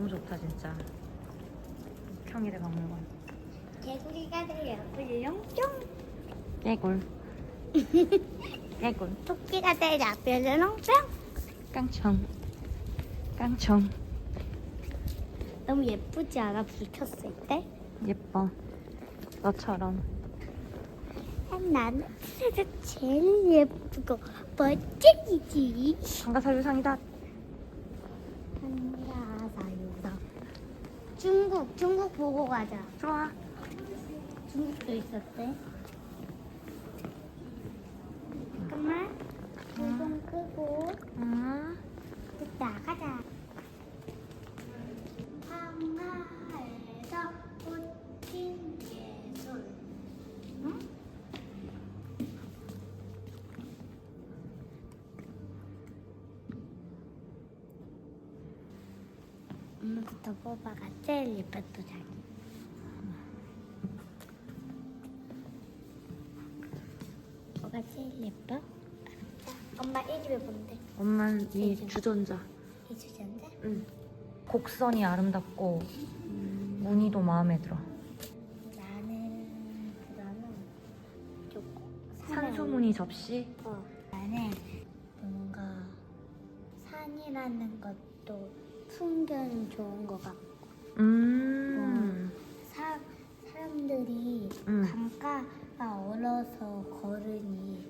너무 좋다 진짜. 평일에 박물관. 개구리가 들려 불렁뿅 깨굴. 깨굴. 토끼가 들려 불렁뿅 깡총. 깡총. 너무 예쁘지 않아 불 켰을 때? 예뻐. 너처럼. 나는 제일 예쁘고 멋쟁이지 방가사유상이다. 한가사유상 중국 중국 보고 가자. 좋아. 중국도 있었대. 잠깐만 물좀 끄고 응. 나가자 한가에서 꽃핀 예술 응? 엄마부터 뽑아가 제일 예뻤어 자기 뭐가 제일 예뻐? 자, 엄마 1위 뭔데? 엄마는 이 주전자. 이 주제인데? 응. 곡선이 아름답고 무늬도 마음에 들어. 나는 그거는 조금 산수무늬 접시. 어, 나는 뭔가 산이라는 것도 풍경이 좋은 것 같고 음. 사, 사람들이 음. 강가가 얼어서 걸으니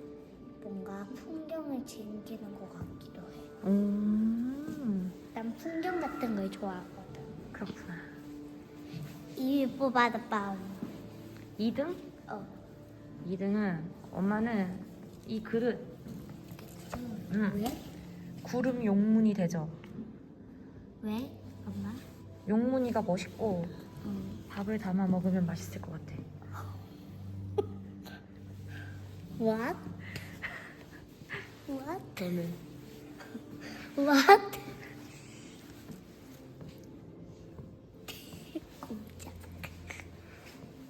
뭔가 풍경을 즐기는 것 같기도 해. 음. 난 풍경 같은 걸 좋아하거든. 그렇구나. 이 뽑아다 빠. 2등? 어. 2등은 엄마는 이 그릇 응. 왜? 구름 용무늬 대접. 왜? 엄마? 용무늬가 멋있고 응. 밥을 담아 먹으면 맛있을 것 같아. What? What? 너는? What?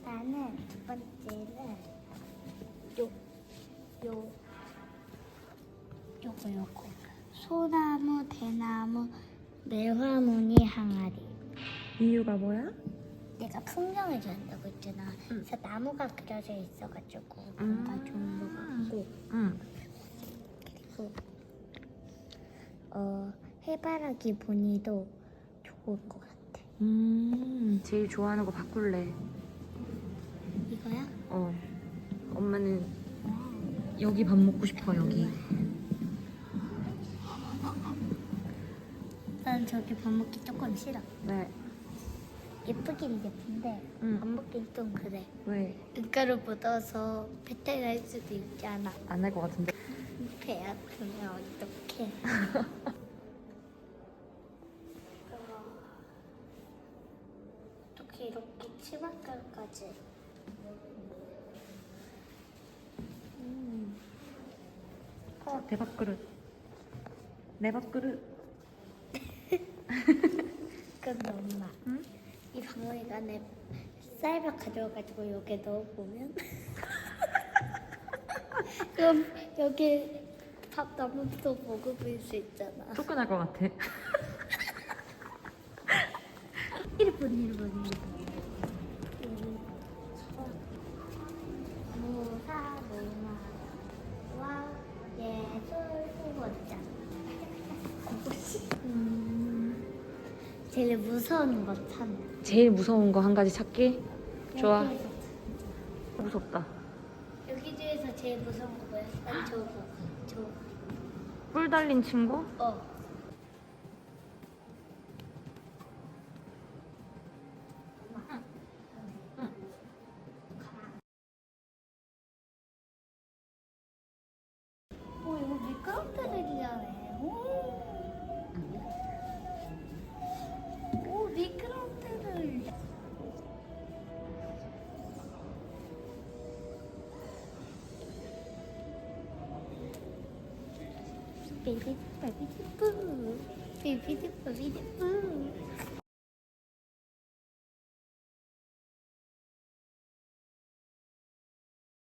나는 두 번째는 요, 요, 요거 요거. 소나무, 대나무, 매화무늬 항아리. 이유가 뭐야? 내가 풍경을 좋아한다고 했잖아. 그래서 나무가 그려져 있어가지고 뭔가 음. 좋은 것 같고 응. 그리고 어 해바라기 무늬도 좋은 것 같아. 음. 제일 좋아하는 거 바꿀래. 이거야? 어. 엄마는 여기 밥 먹고 싶어 여기. 저기 밥 먹기 조금 싫어. 왜? 예쁘긴 예쁜데 응. 밥 먹기 좀 그래. 왜? 밀가루 묻어서 배탈 날 수도 있잖아. 안날것 같은데. 배 아프면 어떡해. 어떻게 이렇게 치맛깔까지. 음. 어, 내 밥그릇. 내 밥그릇. 근데 엄마, 응? 이 방울이간에 쌀밥 가져와가지고 여기에 넣어보면 그럼 여기 밥 남으면서 먹어볼 수 있잖아. 쫓겨날 것 같아. 1분, 1분, 1분. 무사, 문화와 예술 후보자. 음. 제일 무서운 거 참. 제일 무서운 거 한 가지 찾기? 좋아. 여기에서, 무섭다. 여기 중에서 제일 무서운 거 뭐야? 난 저거. 저. 뿔 달린 친구? 어. 어, 이거 미끄럼틀이잖아요. baby, baby, boo, baby, baby, boo.